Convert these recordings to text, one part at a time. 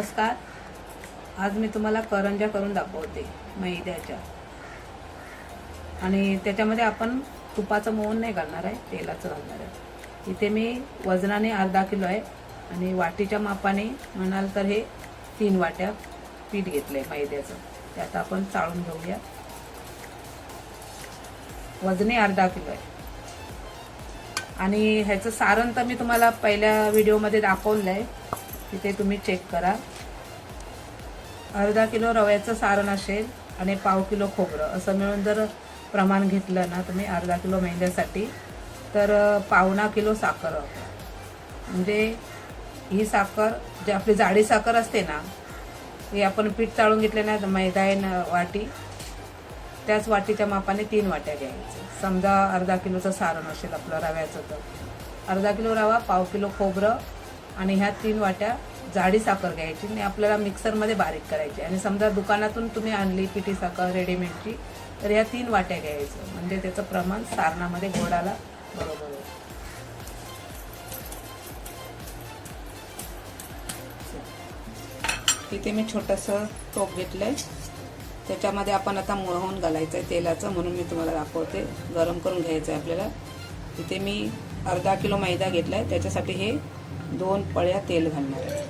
नमस्कार. आज मी तुम्हाला करंजा करून दाखवते मैद्याच्या. आणि त्याच्यामध्ये आपण तुपाचं मोहन नाही घालणार आहे तेलाचं घालणार आहे. इथे मी वजनाने अर्धा किलो आहे आणि वाटीच्या मापाने म्हणाल तर हे तीन वाट्या पीठ घेतलं आहे मैद्याचं. ते आता आपण चाळून घेऊया. वजने अर्धा किलो आहे. आणि ह्याचं सारण तर मी तुम्हाला पहिल्या व्हिडिओमध्ये दाखवलं आहे तिथे तुम्ही चेक करा. अर्धा किलो रव्याचं सारण असेल आणि पाव किलो खोबरं. असं मिळून जर प्रमाण घेतलं ना तुम्ही अर्धा किलो मैद्यासाठी तर पावणा किलो साखर. म्हणजे ही साखर जी आपली जाडी साखर असते ना ही आपण पीठ चाळून घेतले ना मैदा आहे ना वाटी त्याच वाटीच्या मापाने तीन वाट्या घ्यायचं. समजा अर्धा किलोचं सारण असेल आपलं रव्याचं तर. अर्धा किलो रवा पाव किलो खोबरं आणि ह्या तीन वाट्या जाडी साखर घ्यायची आणि आपल्याला मिक्सरमध्ये बारीक करायची. आणि समजा दुकानातून तुम्ही आणली पिठी साखर रेडीमेडची तर ह्या तीन वाट्या घ्यायचं. म्हणजे त्याचं प्रमाण सारणामध्ये गोडाला बरोबर आहे तिथे मी छोटंसं टोप आहे त्याच्यामध्ये आपण आता मोहन घालायचं आहे तेलाचं म्हणून मी तुम्हाला दाखवते. गरम करून घ्यायचं आहे आपल्याला. तिथे मी अर्धा किलो मैदा घेतला आहे त्याच्यासाठी हे दोन पळ्या तेल घालणार आहे.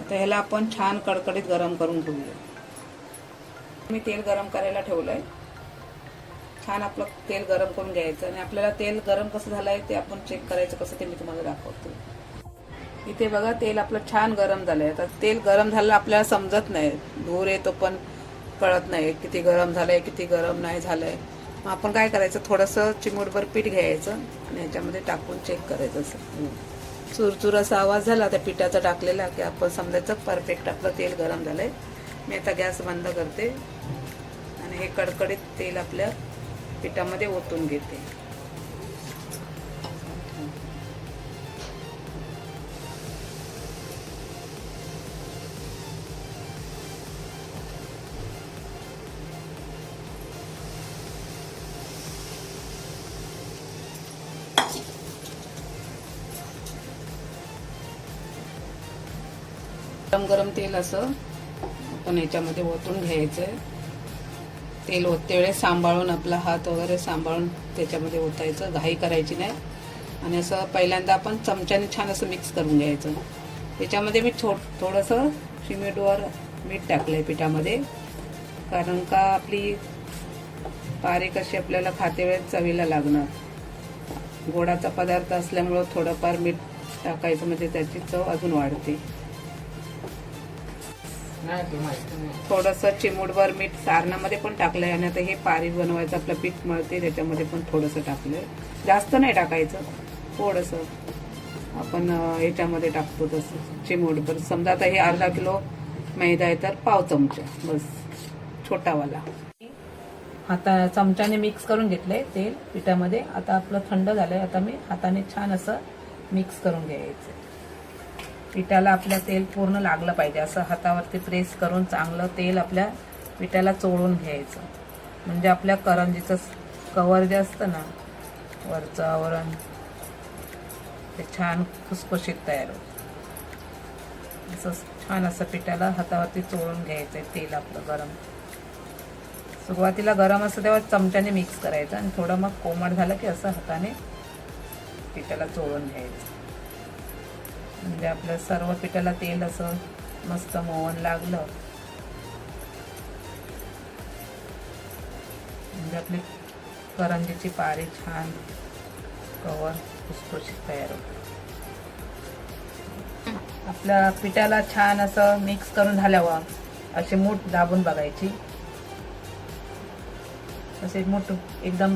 आता ह्याला आपण छान कडकडीत गरम करून घेऊया. मी तेल गरम करायला ठेवलं आहे छान आपलं तेल गरम करून घ्यायचं आणि आपल्याला तेल गरम कसं झालं आहे ते आपण चेक करायचं कसं ते मी तुम्हाला दाखवतो. इथे बघा तेल आपलं छान गरम झालंय. आता तेल गरम झालं आपल्याला समजत नाही. धूर येतो पण कळत नाही. किती गरम झालंय किती गरम नाही झालंय. मग आपण काय करायचं? थोडंसं चिमूटभर पीठ घ्यायचं आणि ह्याच्यामध्ये टाकून चेक करायचं असं. चुरचुर असा आवाज झाला त्या पिठाचा टाकलेला की आपण समजायचं परफेक्ट आपलं तेल गरम झालंय. मी आता गॅस बंद करते आणि हे कडकडीत तेल आपल्या पिठामध्ये ओतून घेते. गरम गरम तेल असं आपण याच्यामध्ये ओतून घ्यायचं आहे तेल ओतते वेळेस सांभाळून आपला हात वगैरे सांभाळून त्याच्यामध्ये ओतायचं. घाई करायची नाही. आणि असं पहिल्यांदा आपण चमच्याने छान असं मिक्स करून घ्यायचं. त्याच्यामध्ये मी छो थोडंसं शिमेटवर मीठ टाकलंय पिठामध्ये. कारण का आपली पारे कशी आपल्याला खाते वेळेस चवीला लागणार. गोडाचा पदार्थ असल्यामुळं थोडंफार मीठ टाकायचं म्हणजे त्याची चव अजून वाढते. थोडंसं चिमूटभर मीठ सारणामध्ये पण टाकलंय आणि आता हे पारी बनवायचं आपलं पीठ मळते त्याच्यामध्ये पण थोडंसं टाकलंय. जास्त नाही टाकायचं थोडंसं. आपण याच्यामध्ये टाकतो तसं चिमूटभर. समजा आता हे अर्धा किलो मैदा आहे तर पाव चमचा बस. छोटावाला. आता चमच्याने मिक्स करून घेतलंय तेल पिठामध्ये. आता आपलं थंड झालंय आता मी हाताने छान असं मिक्स करून घ्यायचं. पिठाला आपल्या तेल पूर्ण लागलं पाहिजे. असं हातावरती प्रेस करून चांगलं तेल आपल्या पिठाला चोळून घ्यायचं. म्हणजे आपल्या करंजीचं कवर जे असतं ना वरचं आवरण ते छान खुसखुशीत तयार होतं. असं छान असं पिठाला हातावरती चोळून घ्यायचं तेल आपलं गरम. सुरुवातीला गरम असतं तेव्हा चमच्याने मिक्स करायचं आणि थोडं मग कोमट झालं की असं हाताने पिठाला चोळून घ्यायचं. म्हणजे आपलं सर्व पिठाला तेल असं मस्त मोहन लागलं. म्हणजे आपली करंजीची पारी छान कवर खुसखुशीत तयार होते. आपल्या पिठाला छान असं मिक्स करून झाल्यावर असे मूठ दाबून बघायची. असे मूठ एकदम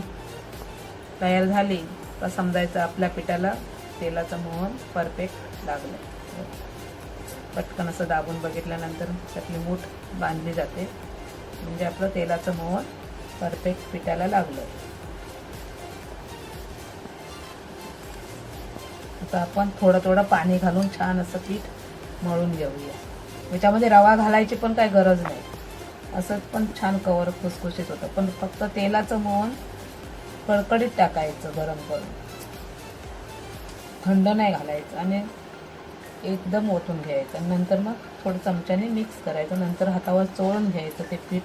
तयार झाली का समजायचं आपल्या पिठाला तेलाचं मोहन परफेक्ट लागलं. पटकन असं दाबून बघितल्यानंतर त्यातली मूठ बांधली जाते. म्हणजे आपलं तेलाचं मोहन परफेक्ट पिठाला लागलं. आता आपण थोडं थोडं पाणी घालून छान असं पीठ मळून घेऊया. याच्यामध्ये रवा घालायची पण काही गरज नाही. असंच पण छान कवर खुसखुशीत होतं. पण फक्त तेलाचं मोहन कडकडीत टाकायचं गरम करून. थंड नाही घालायचं. आणि एकदम ओतून घ्यायचं. नंतर मग थोडं चमच्याने मिक्स करायचं. नंतर हातावर चोळून घ्यायचं ते पीठ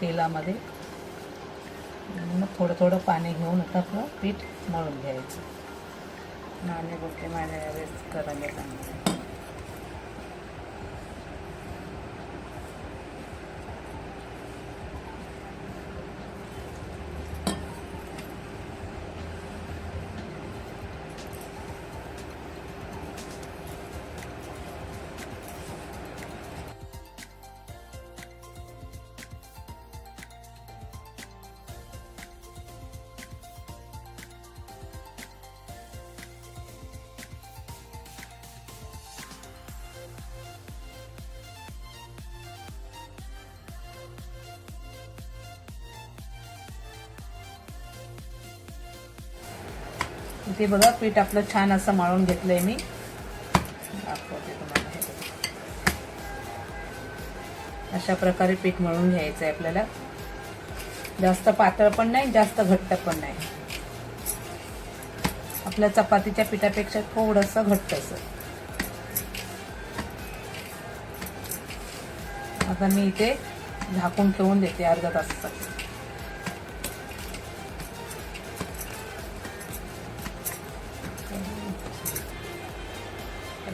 तेलामध्ये. मग थोडं थोडं पाणी घेऊन आता आपलं पीठ मळून घ्यायचं. नाणे गोष्टी माझ्या यावेळेस करायला सांगितलं इथे बघा पीठ आपलं छान असं मळून घेतलंय मी. दाखवते तुम्हाला हे अशा प्रकारे पीठ मळून घ्यायचं आहे आपल्याला. जास्त पातळ पण नाही जास्त घट्ट पण नाही. आपल्या चपातीच्या पिठापेक्षा थोडस घट्ट असं. आता मी इथे झाकून ठेवून देते अर्धा तासासाठी.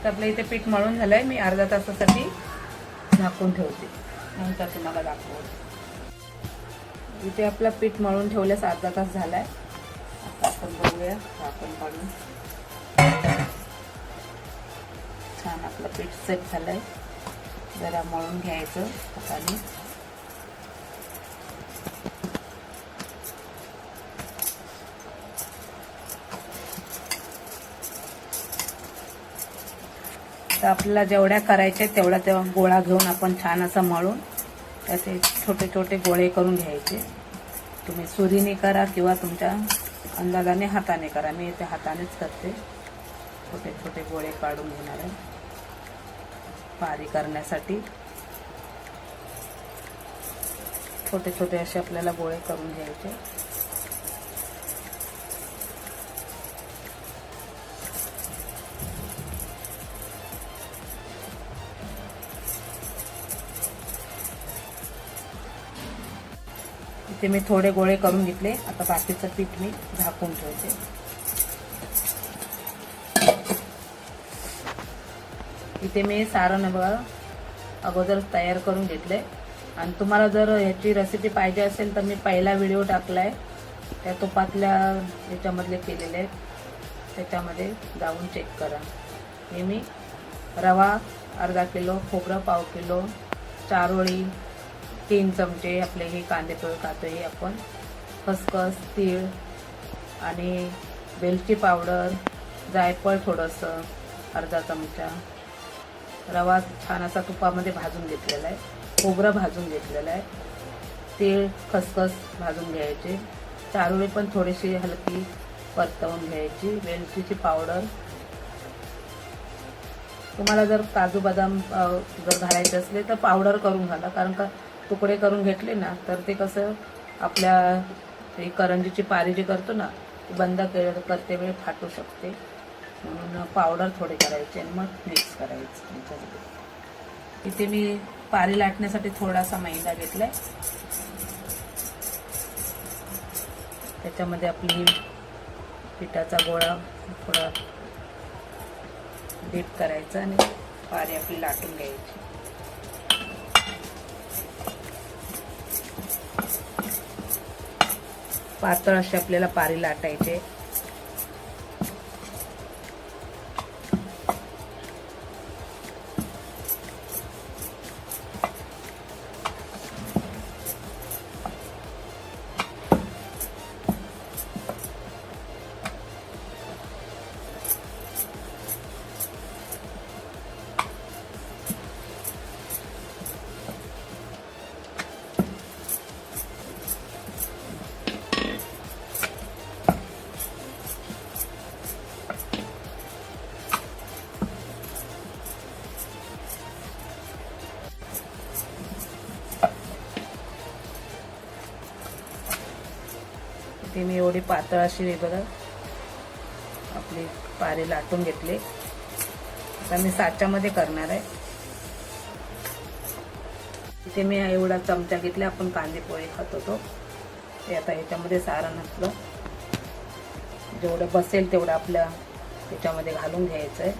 आता आपलं इथे पीठ मळून झालंय. मी अर्धा तासासाठी झाकून ठेवते. नंतर तुम्हाला दाखवते. इथे आपलं पीठ मळून ठेवल्यास अर्धा तास झालाय. आता आपण बघूया. झाकण काढून छान आपलं पीठ सेट झालंय. जरा मळून घ्यायचं हाताने. तर आपल्याला जेवढ्या करायच्या तेवढ्या तेव्हा गोळा घेऊन आपण छान असं मळून त्याचे छोटे छोटे गोळे करून घ्यायचे. तुम्ही सुरीने करा किंवा तुमच्या अंदाजाने हाताने करा. मी इथे हातानेच करते. छोटे छोटे गोळे काढून घेणार आहे. पारी करण्यासाठी. छोटे छोटे असे आपल्याला गोळे करून घ्यायचे. ते मी थोडे गोळे करून घेतले. आता बाकीचं पीठ मी झाकून ठेवते. इथे मी सारण बघा अगोदर तयार करून घेतले. आणि तुम्हाला जर ह्याची रेसिपी पाहिजे असेल तर मी पहिला व्हिडिओ टाकला आहे त्या तुपातल्या याच्यामधले केलेले आहेत त्याच्यामध्ये जाऊन चेक करा. हे मी रवा अर्धा किलो खोबरं पाव किलो चारोळी तीन चमचे आपले हे कांदे खातो हे आपण. खसखस तीळ आणि वेलची पावडर जायफळ थोडंसं अर्धा चमचा. रवा छान असा तुपामध्ये भाजून घेतलेला आहे. खोबरं भाजून घेतलेलं आहे. तीळ खसखस भाजून घ्यायचे. चारोळी पण थोडीशी हलकी परतवून घ्यायची. वेलचीची पावडर. तुम्हाला जर काजू बदाम जर घालायचे असले तर पावडर करून घाला. कारण का तुकडे करून घेतले ना तर ते कसं आपल्या हे करंजीची पारी जी करतो ना ती बंद के- करते वेळ फाटू शकते. म्हणून पावडर थोडे करायचे आणि मग मिक्स करायचं त्यांच्यासाठी इथे मी पारी लाटण्यासाठी थोडासा मैदा घेतलाय. त्याच्यामध्ये आपली पिठाचा गोळा थोडा डीप करायचा आणि पारी आपली लाटून घ्यायची. पातळ असे आपल्याला पारी लाटायचे. ते मी एवढी पातळ अशी हे बघा. आपली पारे लाटून घेतली. आता मी साच्यामध्ये करणार आहे. इथे मी एवढा चमचा घेतला आपण कांदे पोहे खात होतो. ते आता ह्याच्यामध्ये सारण असलं. जेवढं बसेल तेवढं आपल्या त्याच्यामध्ये घालून घ्यायचं आहे.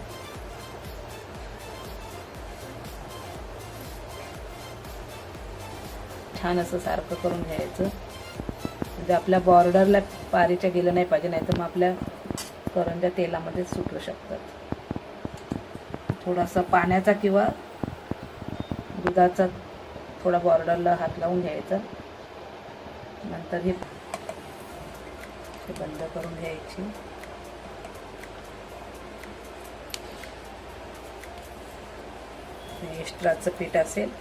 छान असं सारखं करून घ्यायचं. म्हणजे आपल्या बॉर्डरला पारीच्या गेलं नाही पाहिजे नाही तर मग आपल्या करंज्या तेलामध्ये सुटू शकतात. थोडासा पाण्याचा किंवा दुधाचा थोडा बॉर्डरला हात लावून घ्यायचा. नंतर हे बंद करून घ्यायची. एक्स्ट्राचं पीठ असेल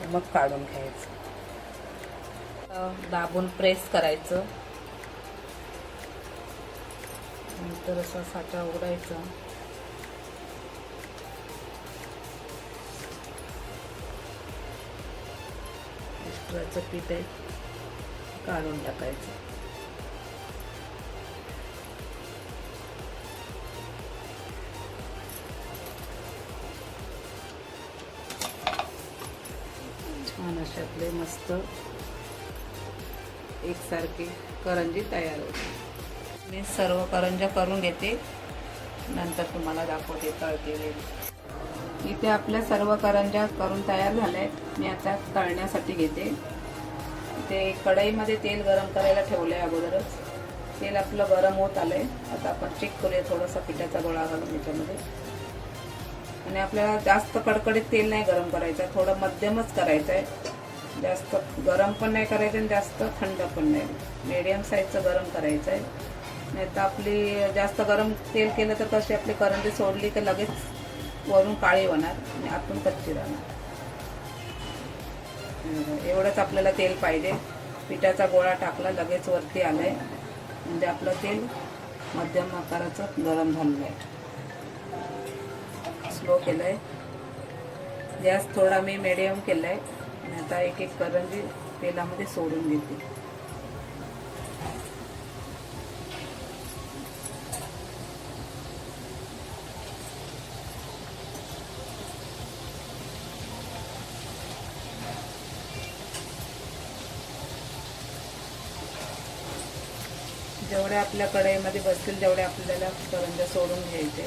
तर मग काढून घ्यायचं. दाबून प्रेस करायचं. नंतर असा साचा उघडायचा. एक्स्ट्राचं पीठ आहे काढून टाकायचं. छान अशातले मस्त एकसारखी करंजी तयार होते. मी सर्व करंज्या करून घेते. नंतर तुम्हाला दाखवते तळते इथे आपल्या सर्व करंज्या करून तयार झाल्या आहेत. मी आता तळण्यासाठी घेते. ते कढईमध्ये तेल गरम करायला ठेवलं आहे अगोदरच. तेल आपलं गरम होत आलं आहे आता आपण चेक करूया थोडासा पिठाचा गोळा घालून याच्यामध्ये. आणि आपल्याला जास्त कडकडीत तेल नाही गरम करायचं. आहे थोडं मध्यमच करायचं आहे जास्त गरम पण नाही करायचं आणि जास्त थंड पण नाही. मीडियम साईजचं गरम करायचं आहे नाही तर आपली जास्त गरम तेल केलं तर कशी आपली करंजी सोडली तर लगेच वरून काळी होणार आणि आतून कच्ची राहणार. एवढंच आपल्याला तेल पाहिजे. पिठाचा गोळा टाकला लगेच वरती आलं आहे म्हणजे आपलं तेल मध्यम आकाराचं गरम झालेलं आहे स्लो केलं आहे गॅस थोडा मी मिडियम केला आहे आणि आता एक एक करंजी तेलामध्ये सोडून घेते जेवढ्या आपल्या कढईमध्ये बसतील तेवढ्या आपल्याला करंज्या सोडून घ्यायचे.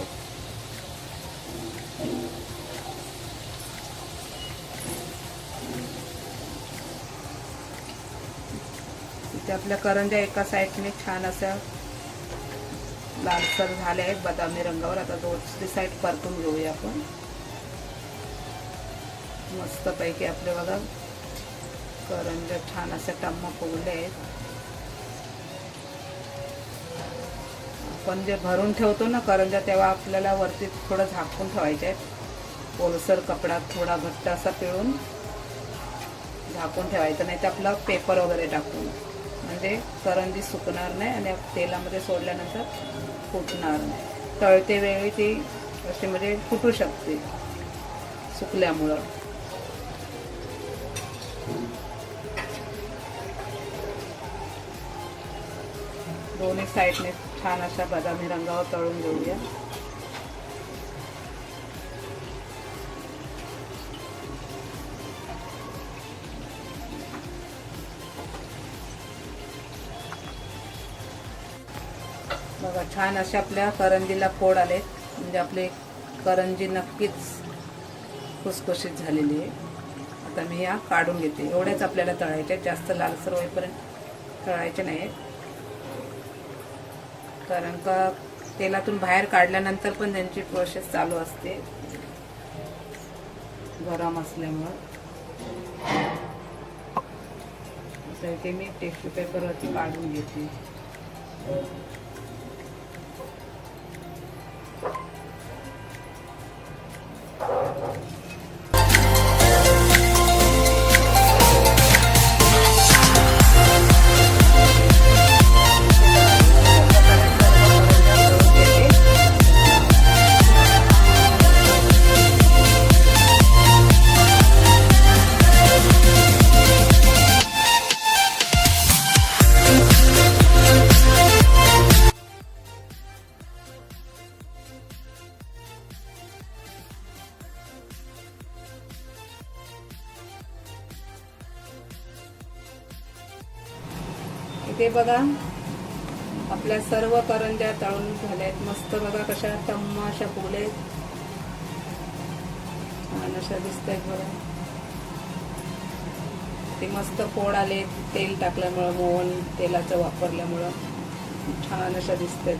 इथे आपल्या करंज्या एका साईडने छान अशा लालसर झाल्या आहेत बदामी रंगावर. आता दोनची साईड परतून घेऊया आपण. मस्त पैकी आपले बघा करंज्या छान अशा टम्म फुगले आहेत. आपण जे भरून ठेवतो ना करंजा तेव्हा आपल्याला वरती थोडं झाकून ठेवायचे आहेत. ओलसर कपडा थोडा घट्ट असा पिळून झाकून ठेवायचं नाही तर आपला पेपर वगैरे टाकून. म्हणजे करंदी सुकणार नाही आणि तेलामध्ये सोडल्यानंतर फुटणार नाही. तळते वेळी ती अशी म्हणजे फुटू शकते सुकल्यामुळं. दोन्ही साईडने छान अशा बदामी रंगावर तळून घेऊया. छान अशा आपल्या करंजीला फोड आले. म्हणजे आपली करंजी नक्कीच खुसखुशीत झालेली आहे. आता मी या काढून घेते. एवढ्याच आपल्याला तळायचे आहेत. जास्त लालसर होईपर्यंत तळायचे नाही कारण का तेलातून बाहेर काढल्यानंतर पण त्यांची प्रोसेस चालू असते. गरम असल्यामुळं. ते मी टिश्यू पेपरवरती काढून घेते. इथे बघा. आपल्या सर्व करंज्या तळून झाल्यात. मस्त बघा कशा टम्मा अशा फुगले. छान अशा दिसत आहेत बघा. ते मस्त फोड आले तेल टाकल्यामुळं मोहन तेलाचं वापरल्यामुळं. छान अशा दिसत आहेत